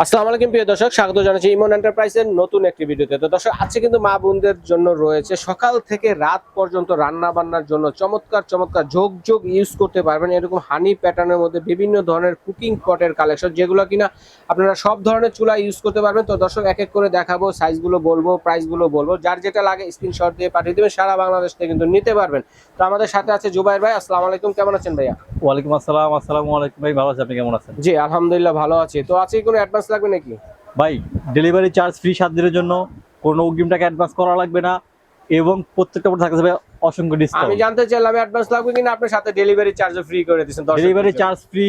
আসসালামু আলাইকুম প্রিয় দর্শক স্বাগত জানাচ্ছি ইমন এন্টারপ্রাইজের নতুন একটি ভিডিওতে। তো দর্শক আজকে কিন্তু মা বোনদের জন্য রয়েছে সকাল থেকে রাত পর্যন্ত রান্না বান্নার জন্য চমৎকার চমৎকার যোগ যোগ ইউজ করতে পারবেন। এরকম হানি প্যাটার্নের মধ্যে বিভিন্ন ধরনের কুকিং পটের কালেকশন যেগুলো কিনা আপনারা সব ধরনের চুলা ইউজ করতে পারবেন। তো দর্শক এক এক করে দেখাবো সাইজগুলো বলব প্রাইসগুলো বলব। যার যেটা লাগে স্ক্রিনশট দিয়ে পাঠিয়ে দেবেন সারা বাংলাদেশ থেকে কিন্তু নিতে পারবেন। তো আমাদের সাথে আছে জুবাইর ভাই আসসালামু আলাইকুম কেমন আছেন ভাইয়া? ওয়ালাইকুম আসসালাম আসসালামু আলাইকুম ভাই ভালো আছি আপনি কেমন আছেন? জি আলহামদুলিল্লাহ ভালো আছি। তো আজকে কোনো অ্যাডভান্স লাগবে নাকি? ভাই ডেলিভারি চার্জ ফ্রি সাত দিনের জন্য কোনো অগ্রিম টাকা অ্যাডভান্স করা লাগবে না এবং প্রত্যেকটা উপর থাকতে হবে অসংখ্য ডিসকাউন্ট আমি জানতে চাইলাম অ্যাডভান্স লাগবে কিনা? আপনার সাথে ডেলিভারি চার্জও ফ্রি করে দিচ্ছেন ডেলিভারি চার্জ ফ্রি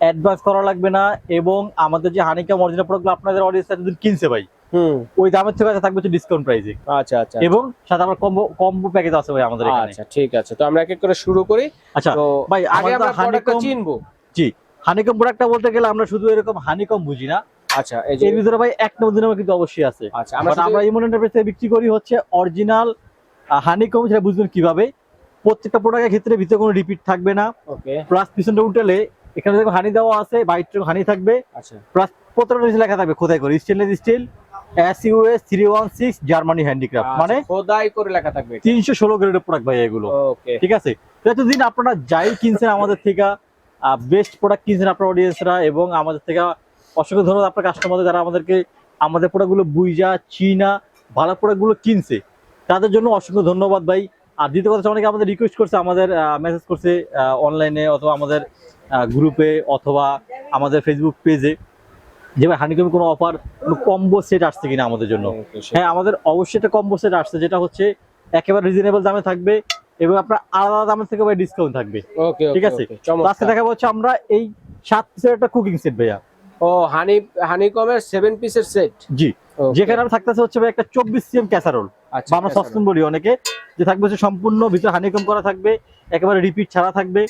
অ্যাডভান্স করা লাগবে না এবং আমাদের যে হানিকাম অরিজিনাল প্রোডাক্টগুলো আপনাদের অডিয়েন্স যদি কিনছে ভাই হুম। ওই দামের থেকে থাকবে হচ্ছে ডিসকাউন্ট প্রাইসে আচ্ছা আচ্ছা। এবং সাথে আমার কম্বো কম্বো প্যাকেজ আছে ভাই আমাদের এখানে। আচ্ছা ঠিক আছে। তো আমরা এক এক করে শুরু করি। আচ্ছা তো ভাই আগে আমরা প্রোডাক্টটা চিনবো। জি। হানিকম প্রোডাক্টটা বলতে গেলে আমরা শুধু এরকম হানিকম বুঝি না। আচ্ছা এই যে এর ভিতরে ভাই এক নম্বর দিন কিন্তু অবশ্যই আছে। আচ্ছা আমরা ইমন এন্টারপ্রাইজ থেকে বিক্রি করি হচ্ছে অরিজিনাল হানিকম সেটা বুঝবেন কীভাবে। প্রত্যেকটা প্রোডাক্টের ক্ষেত্রে ভিতরে কোনো রিপিট থাকবে না। ওকে প্লাস পিছনটা উঠলে এখানে দেখো হানি দেওয়া আছে বাইট হানি থাকবে। আচ্ছা। প্লাস প্রত্যেকটা নিচে লেখা থাকবে খোদাই করে stainless steel S US three one six Germany handicraft মানে খোদাই করে লেখা থাকবে এটা। তিনশো ষোলো গ্রেডের প্রোডাক্ট ভাই এগুলো। ওকে ঠিক আছে? তো এতদিন আপনারা যাই কিনছেন আমাদের থেকে বেস্ট প্রোডাক্ট কিনছেন আপনার অডিয়েন্সরা এবং আমাদের থেকে অসংখ্য ধন্যবাদ আপনার কাস্টমারদের যারা আমাদেরকে আমাদের প্রোডাক্টগুলো বুইজা চীনা ভালো প্রোডাক্টগুলো কিনছে তাদের জন্য অসংখ্য ধন্যবাদ ভাই। আর দ্বিতীয় কথা অনেকে আমাদের রিকোয়েস্ট করছে আমাদের মেসেজ করছে অনলাইনে অথবা আমাদের গ্রুপে অথবা আমাদের ফেসবুক পেজে যে ভাই হানিকমে কোনো অফার কোনো কম্বো সেট আসছে কিনা আমাদের জন্য। হ্যাঁ আমাদের অবশ্যই একটা কম্বো সেট আসছে যেটা হচ্ছে একেবারে রিজনেবল দামে থাকবে এবং আপনার আলাদা দামের থেকে ভাই ডিসকাউন্ট থাকবে। ওকে ঠিক আছে। আজকে দেখা হচ্ছে আমরা এই সাত পিসের একটা কুকিং সেট ভাইয়া। ও হানি হানি কমের 7 পিসের সেট জি যেখানে আমরা থাকতেছে হচ্ছে ভাই একটা চব্বিশ সিএম ক্যাসারোল আচ্ছা বা আমরা সস্তন বলি অনেকে যে থাকবে হচ্ছে সম্পূর্ণ ভিতরে হানিকম করা থাকবে একেবারে রিপিট ছাড়া থাকবে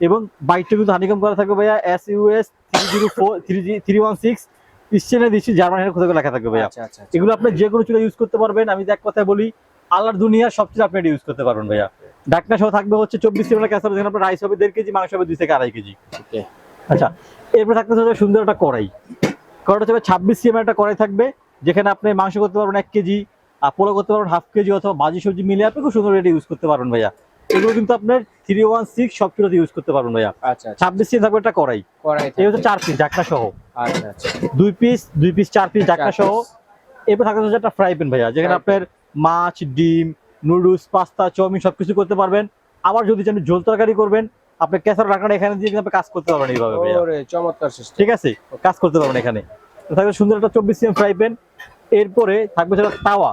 এবং বাইকটা কিন্তু হানিকম করা থাকবে ভাইয়া S US three zero four three three one six স্টেনে দিচ্ছি জার্মানি কোথাও লেখা থাকবে ভাইয়া। আচ্ছা আচ্ছা আচ্ছা। এগুলো আপনি যে কোনো চুলা ইউজ করতে পারবেন আমি এক কথায় বলি আল্লাহর দুনিয়া সব চুলা আপনি ইউজ করতে পারবেন ভাইয়া। ডাকনা সহ থাকবে হচ্ছে চব্বিশ সিমেন্ট ক্যাসার যেখানে আপনার রাইস হবে দেড় কেজি মাংস হবে দুই থেকে আড়াই কেজি। আচ্ছা এরপরে থাকতে হচ্ছে সুন্দর একটা কড়াই। কড়াইটা হচ্ছে ছাব্বিশ সিএম একটা কড়াই থাকবে যেখানে আপনি মাংস করতে পারবেন এক কেজি আর পোলা করতে পারবেন হাফ কেজি অথবা ভাজি সবজি মিলে আপনি খুব সুন্দর এটা ইউজ করতে পারবেন ভাইয়া। এগুলো কিন্তু আপনার থ্রি ওয়ান সিক্স সব চুলাতে ইউজ করতে পারবেন ভাইয়া। আচ্ছা আচ্ছা। ছাব্বিশ সিএম থাকবে একটা কড়াই। এই হচ্ছে চার পিস ডাকনা সহ। আচ্ছা আচ্ছা। দুই পিস দুই পিস চার পিস ডাকনা সহ। এরপর থাকতে হচ্ছে একটা ফ্রাই প্যান ভাইয়া যেখানে আপনার মাছ ডিম নুডলস পাস্তা চাউমিন সবকিছু করতে পারবেন। আবার যদি চান ঝোল তরকারি করবেন আপনি ক্যাসার রাখাটা এখানে দিয়ে আপনি কাজ করতে পারবেন এইভাবে চমৎকার সিস্টেম ঠিক আছে? কাজ করতে পারবেন এখানে। থাকবে সুন্দর একটা চব্বিশ সিএম ফ্রাই প্যান এরপরে থাকবে সেটা তাওয়া।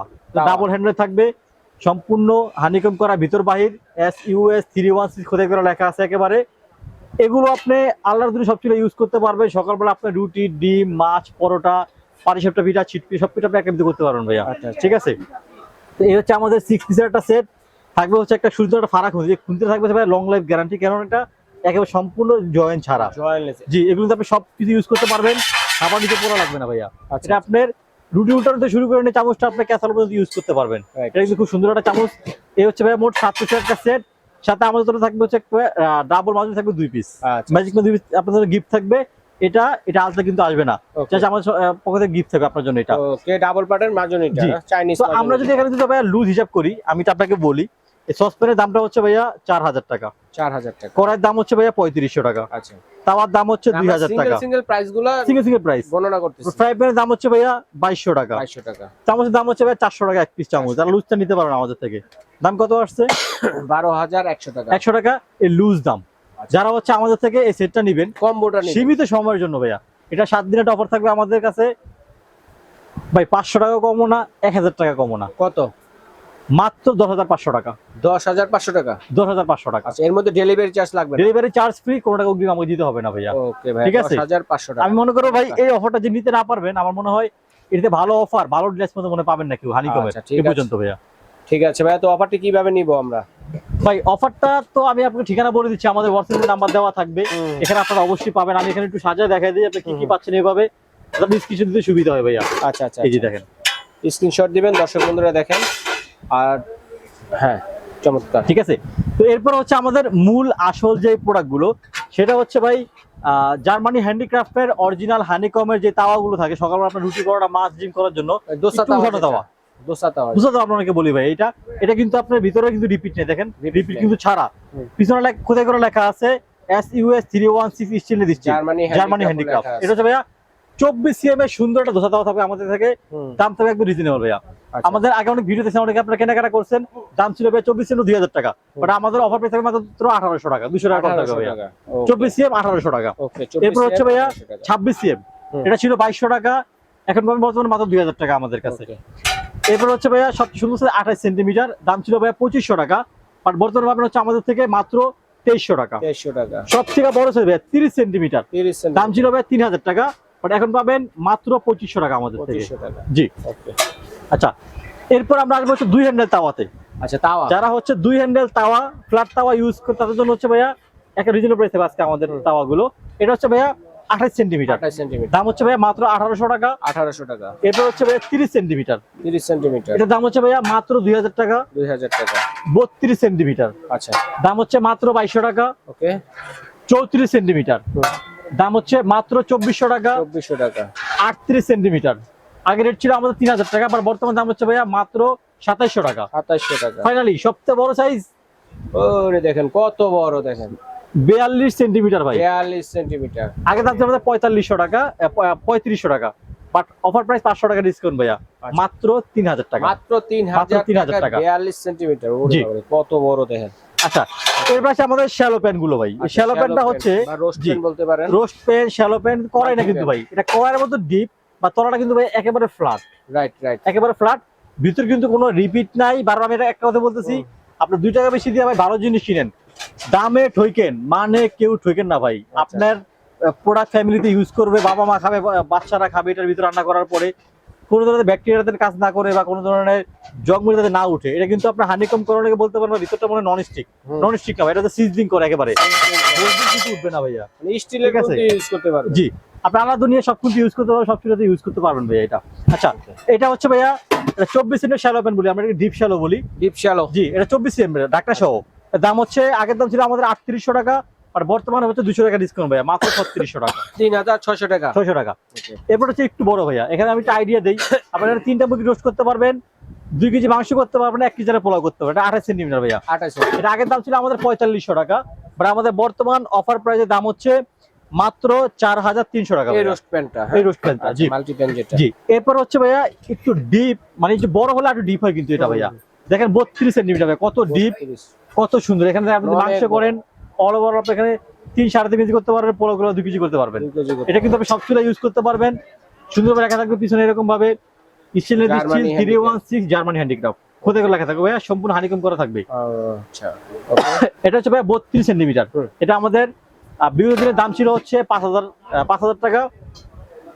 ডাবল হ্যান্ডেল থাকবে। সম্পূর্ণ হানিকম করা ভিতর বাহির S US three one six খোদাই করে লেখা আছে একেবারে। এগুলো আপনি আল্লাহর দিনে সব কিছু ইউজ করতে পারবেন। সকালবেলা আপনি রুটি ডিম মাছ পরোটা পাটিসাপটা পিঠা ছিটপি সব পিঠা আপনি একেবারে করতে পারবেন ভাইয়া। আচ্ছা আচ্ছা। ঠিক আছে? তো এই হচ্ছে আমাদের সিক্স পিসের একটা সেট থাকবে হচ্ছে একটা সুন্দর একটা ফারাক খুঁজে খুঁজতে থাকবে ভাই লং লাইফ গ্যারান্টি কেন এটা একেবারে সম্পূর্ণ জয়েন্ট ছাড়া। জি এগুলো আপনি সব কিছু ইউজ করতে পারবেন। খাবার নিচে পড়া লাগবে না ভাইয়া। আচ্ছা এটা আপনার রুটি উল্টানো থেকে শুরু করে নিয়ে চামচটা আপনি ক্যাসাল পর্যন্ত ইউজ করতে পারবেন। এটা কিন্তু খুব সুন্দর একটা চামচ। এই হচ্ছে ভাইয়া মোট সাত পিসের একটা সেট সাথে আমাদের থাকবে হচ্ছে ডাবল মাঝে থাকবে দুই পিস আচ্ছা। ম্যাজিক দুই পিস আপনাদের গিফট থাকবে। এটা এটা আজকে কিন্তু আসবে না. জাস্ট আমাদের পকেটে গিফট থাকবে আপনার জন্য এটা। ওকে ডাবল পার্টের মাজনিটা। চাইনিজ তো আমরা যদি এখানে যদি ভাইয়া লুজ হিসাব করি আমি তো আপনাকে বলি এই সসপ্যানের দামটা হচ্ছে ভাইয়া চার হাজার টাকা। 4000 টাকা। কড়াইয়ের দাম হচ্ছে ভাইয়া পঁয়ত্রিশশো টাকা। আচ্ছা। তাওয়ার দাম হচ্ছে দুই হাজার সিঙ্গেল টাকা। সিঙ্গেল প্রাইসগুলো সিঙ্গেল সিঙ্গেল প্রাইস গণনা করতেছি। ফ্রাই প্যানের দাম হচ্ছে ভাইয়া বাইশশো টাকা। 2200 টাকা। চামচের দাম হচ্ছে ভাইয়া চারশো টাকা এক পিস চামচ। যারা লুজটা নিতে পারেন আমাদের থেকে। দাম কত আসছে? 12100 টাকা। একশো টাকা এই লুজ দাম। যারা হচ্ছে আমাদের থেকে এই সেটটা নিবেন কম্বোটা সীমিত সময়ের জন্য ভাইয়া। এটা সাত দিনের অফার থাকবে আমাদের কাছে। ভাই পাঁচশো টাকা কমো না এক হাজার টাকা কমো না। কত? মাত্র দশ হাজার পাঁচশো টাকা। 10500 টাকা? দশ হাজার পাঁচশো টাকা। আচ্ছা এর মধ্যে ডেলিভারি চার্জ লাগবে ডেলিভারি চার্জ ফ্রি কোনো টাকা অগ্রিম আমাকে দিতে হবে না ভাইয়া। ওকে ভাই ঠিক আছে? 10500 টাকা। আমি মনে করো ভাই এই অফারটা যে নিতে না পারবেন আমার মনে হয় এটাতে ভালো অফার ভালো ড্রেস মধ্যে মনে পাবেন না কেউ হানি কমে আচ্ছা। পর্যন্ত ভাইয়া। ঠিক আছে ভাই তো অফারটি কীভাবে নিব আমরা? ভাই অফারটা তো আমি আপনাকে ঠিকানা বলে দিচ্ছি আমাদের হোয়াটসঅ্যাপ নাম্বার দেওয়া থাকবে। এখানে আপনারা অবশ্যই পাবেন। আমি এখানে একটু সাজায় দেখাই দিই আপনি কি কি। পাচ্ছেন এইভাবে ডিসক্রিপশন দিতে সুবিধা হয় ভাইয়া। আচ্ছা আচ্ছা এই যে দেখেন। স্ক্রিনশট দিবেন দর্শক বন্ধুরা দেখেন। আর হ্যাঁ। চমৎকার। ঠিক আছে? তো এরপর হচ্ছে আমাদের মূল আসল যে প্রোডাক্টগুলো সেটা হচ্ছে ভাই জার্মানি হ্যান্ডিক্রাফটের অরিজিনাল হানিকমের যে তাওয়াগুলো থাকে সকালবেলা আপনার রুটি পরোটা মাছ জিম করার জন্য দোসা তাওয়া। উঠানো তাওয়া। দোসা তাওয়া বুঝতে আপনাকে বলি ভাই এটা এটা কিন্তু আপনার ভিতরে কিন্তু রিপিট নেই দেখেন রিপিট কিন্তু ছাড়া। পিছনে কোথায় করে লেখা আছে? S US three one six স্টিলে দিচ্ছে জার্মানি জার্মানি হ্যান্ডিক্রাফট এটা হচ্ছে ভাইয়া চব্বিশ সিএম এর সুন্দর একটা ধোসা তাওয়া থাকবে আমাদের থেকে। দাম থাকবে একদম রিজনেবল ভাইয়া। আচ্ছা। আমাদের আগে অনেক ভিডিও দেখছেন অনেকে আপনারা কেনাকাটা করছেন। দাম ছিল ভাই চব্বিশ সিএম দুই হাজার টাকা। বাট আমাদের অফার পেয়ে থাকবে মাত্র আঠারোশো টাকা দুশো টাকা কম থাকবে ভাইয়া। চব্বিশ সিএম আঠারোশো টাকা। এরপর হচ্ছে ভাইয়া ছাব্বিশ সিএম এটা ছিল বাইশশো টাকা। এখন বর্তমানে মাত্র দুই হাজার টাকা আমাদের কাছে। এরপর হচ্ছে ভাইয়া সবচেয়ে সুন্দর হচ্ছে আঠাশ সেন্টিমিটার দাম ছিল ভাইয়া পঁচিশশো টাকা বাট বর্তমানে পাবেন হচ্ছে আমাদের থেকে মাত্র তেইশশো টাকা। টাকা। সব থেকে বড় সাইজ ভাইয়া তিরিশ সেন্টিমিটার দাম ছিল ভাইয়া তিন হাজার টাকা বাট এখন পাবেন মাত্র পঁচিশশো টাকা আমাদের থেকে। টাকা। জি। আচ্ছা এরপর আমরা আসব হচ্ছে দুই হ্যান্ডেল তাওয়াতে। আচ্ছা তাওয়া। যারা হচ্ছে দুই হ্যান্ডেল তাওয়া ফ্ল্যাট তাওয়া ইউজ করে তাদের জন্য হচ্ছে ভাইয়া একটা রিজনেবল প্রাইস আজকে আমাদের তাওয়াগুলো। এটা হচ্ছে ভাইয়া আঠাশ সেন্টিমিটার। দাম হচ্ছে ভাইয়া মাত্র আঠারোশো টাকা। আঠারোশো টাকা। এরপর হচ্ছে ভাইয়া তিরিশ সেন্টিমিটার। তিরিশ সেন্টিমিটার। এটার দাম হচ্ছে ভাইয়া মাত্র দুই হাজার টাকা। দুই হাজার টাকা। বত্রিশ সেন্টিমিটার। আচ্ছা। দাম হচ্ছে মাত্র বাইশশো টাকা। ওকে। চৌত্রিশ সেন্টিমিটার। দাম হচ্ছে মাত্র চব্বিশশো টাকা। চব্বিশশো টাকা। আটত্রিশ সেন্টিমিটার। আগে রেট ছিল আমাদের তিন হাজার টাকা আবার বর্তমান দাম হচ্ছে ভাইয়া মাত্র সাতাইশশো টাকা। সাতাশশো টাকা। ফাইনালি সবচেয়ে বড় সাইজ ওরে দেখেন কত বড় দেখেন। বিয়াল্লিশ সেন্টিমিটার ভাই। বিয়াল্লিশ সেন্টিমিটার। আগে দাম ছিল পঁয়তাল্লিশশো টাকা পঁয়ত্রিশশো টাকা। বাট অফার প্রাইস পাঁচশো টাকা ডিসকাউন্ট ভাইয়া। আচ্ছা। মাত্র তিন হাজার টাকা। মাত্র তিন হাজার 3000 টাকা টাকা। বিয়াল্লিশ সেন্টিমিটার। কত বড় দেখেন। আচ্ছা এর পাশে আমাদের শ্যালো প্যানগুলো ভাই। আচ্ছা, শ্যালো প্যানটা হচ্ছে roast জি। pan বলতে পারেন। রোস্ট প্যান শ্যালো প্যান করাই না কিন্তু ভাই। এটা করার মতো ডিপ বা তলাটা কিন্তু ভাই একেবারে ফ্ল্যাট রাইট রাইট একেবারে ফ্ল্যাট ভিতর কিন্তু কোনো রিপিট নাই। বারবার আমি এটা একটা কথা বলতেছি। আপনি দুই টাকা বেশি দিয়ে ভাই ভালো জিনিস কিনেন। দামে ঠইকেন মানে কেউ ঠইকেন না ভাই। আচ্ছা। আপনার প্রোডাক্ট ফ্যামিলিতে ইউজ করবে বাবা মা খাবে বাচ্চারা খাবে এটার ভিতরে রান্না করার পরে কোনো ধরনের ব্যাকটেরিয়াদের কাজ না করে বা কোনো ধরনের জগমুড়ি যাতে না উঠে এটা কিন্তু আপনার হানিকম করানোকে বলতে পারবেন ভিতরটা মনে নন স্টিক নন স্টিক না এটা তো সিজলিং করে একেবারে। কিছু উঠবে না ভাইয়া। স্টিলের ঠিক আছে। ইউজ করতে পারবেন। জি। আপনি আলাদা নিয়ে সব কিছু ইউজ করতে পারবেন সব কিছুতে ইউজ করতে পারবেন ভাইয়া এটা। আচ্ছা এটা হচ্ছে ভাইয়া এটা চব্বিশ ইঞ্চের শ্যালো পেন বলি আমরা ডিপ শ্যালো বলি। ডিপ শ্যালো জি এটা চব্বিশ এম ডাক্তার সহ দাম হচ্ছে আগের দাম ছিল আমাদের আটত্রিশশো টাকা আর বর্তমানে হচ্ছে দুশো টাকা ডিসকাউন্ট ভাইয়া মাত্র ছত্রিশশো টাকা। তিন হাজার ছয়শো টাকা। ছয়শো টাকা. এরপর হচ্ছে একটু বড় ভাইয়া এখানে আমি একটা আইডিয়া দিই আপনারা তিনটা মুরগি রোস্ট করতে পারবেন দুই কেজি মাংস করতে পারবেন এক কেজি পোলাও করতে পারবেন আঠাশ সেন্টিমিটার ভাইয়া। আঠাশ এটা আগের দাম ছিল আমাদের পঁয়তাল্লিশশো টাকা বাট আমাদের বর্তমান অফার প্রাইসের দাম হচ্ছে মাত্র চার হাজার তিনশো টাকা এই। রোস্ট প্যানটা এই রোস্ট প্যানটা জি। মাল্টি প্যান যেটা। জি। এরপর হচ্ছে ভাইয়া একটু ডিপ মানে একটু বড় হলে একটু ডিপ হয় কিন্তু এটা ভাইয়া। দেখেন বত্রিশ সেন্টিমিটার ভাইয়া কত ডিপ 32 কত সুন্দর। এখানে আপনি মাংস করেন অল ওভার আপনি এখানে তিন সাড়ে তিন কেজি করতে পারবেন পোলো গুলো দুই কেজি করতে পারবেন। এটা কিন্তু আপনি সব চুলা ইউজ করতে পারবেন। সুন্দরভাবে লেখা থাকবে পিছনে এরকম ভাবে স্টিলের three one six Germany handicraft খোদে করে লেখা থাকবে ভাইয়া সম্পূর্ণ হানিকম করা থাকবে। আচ্ছা. এটা হচ্ছে ভাইয়া বত্রিশ সেন্টিমিটার এটা আমাদের বিগত দিনের দাম ছিল হচ্ছে পাঁচ হাজার পাঁচ হাজার টাকা।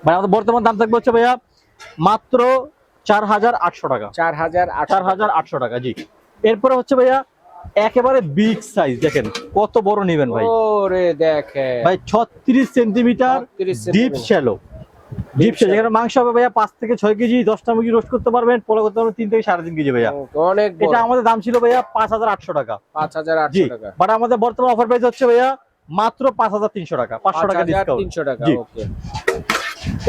ভাই আমাদের বর্তমান দাম থাকবে হচ্ছে ভাইয়া মাত্র চার হাজার আটশো টাকা। চার হাজার চার হাজার আটশো টাকা জি। এরপরে হচ্ছে ভাইয়া একেবারে বিগ সাইজ দেখেন কত বড় নেবেন ভাই? ওরে দেখে ভাই ছত্রিশ centimetre 36 deep. Shallow deep shallow যেখানে মাংস হবে ভাইয়া পাঁচ থেকে ছয় কেজি দশটা মুরগি রোস্ট করতে পারবেন পোলা করতে পারবেন তিন থেকে সাড়ে তিন কেজি ভাইয়া। অনেক এটা আমাদের দাম ছিল ভাইয়া পাঁচ হাজার আটশো টাকা। পাঁচ হাজার জি আটশো টাকা। বাট আমাদের বর্তমান অফার প্রাইস হচ্ছে ভাইয়া মাত্র পাঁচ হাজার তিনশো টাকা পাঁচশো টাকা ডিসকাউন্ট তিনশো টাকা ওকে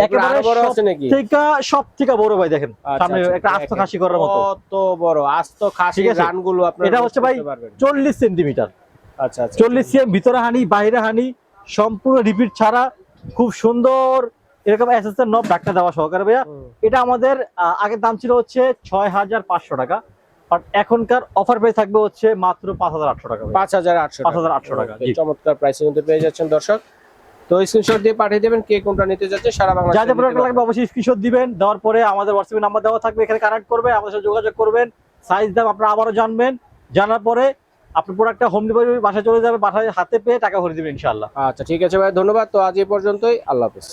একেবারে আরও বড় সব আছে নাকি থেকে সব থেকে বড় ভাই দেখেন। সামনে একটা আস্ত খাসি করার মতো। কত বড় আস্ত খাসি রানগুলো আপনারা এটা হচ্ছে ভাই করতে পারবেন। আচ্ছা আচ্ছা। চল্লিশ সিএম ভিতরে হানি বাইরে হানি সম্পূর্ণ রিপিট ছাড়া খুব সুন্দর এরকম এসএসএর নব ডাক্তার দেওয়া সহকারে ভাইয়া। এটা আমাদের আগের দাম ছিল হচ্ছে ছয় হাজার পাঁচশো টাকা। আর এখনকার অফার প্রাইস থাকবে হচ্ছে মাত্র পাঁচ হাজার আটশো টাকা। পাঁচ হাজার আটশো 5,800 টাকা, চমৎকার প্রাইসের মধ্যে পেয়ে যাচ্ছেন দর্শক। তো স্ক্রিনশট দিয়ে পাঠিয়ে দেবেন কে কোনটা নিতে যাচ্ছে সারা যা বাংলাদেশে যা প্রোডাক্ট লাগবে অবশ্যই স্ক্রিনশট দিবেন দেওয়ার পরে আমাদের হোয়াটসঅ্যাপে নাম্বার দেওয়া থাকবে এখানে কানেক্ট করবে আমাদের সাথে যোগাযোগ করবেন সাইজ দাম আপনারা আবারও জানবেন জানার পরে আপনার প্রোডাক্টটা হোম ডেলিভারি বাসায় চলে যাবে বাসায় হাতে পেয়ে টাকা ভরে দেবেন ইনশাআল্লাহ। আচ্ছা ঠিক আছে ভাই ধন্যবাদ। তো আজ এই পর্যন্তই আল্লাহ হাফেজ।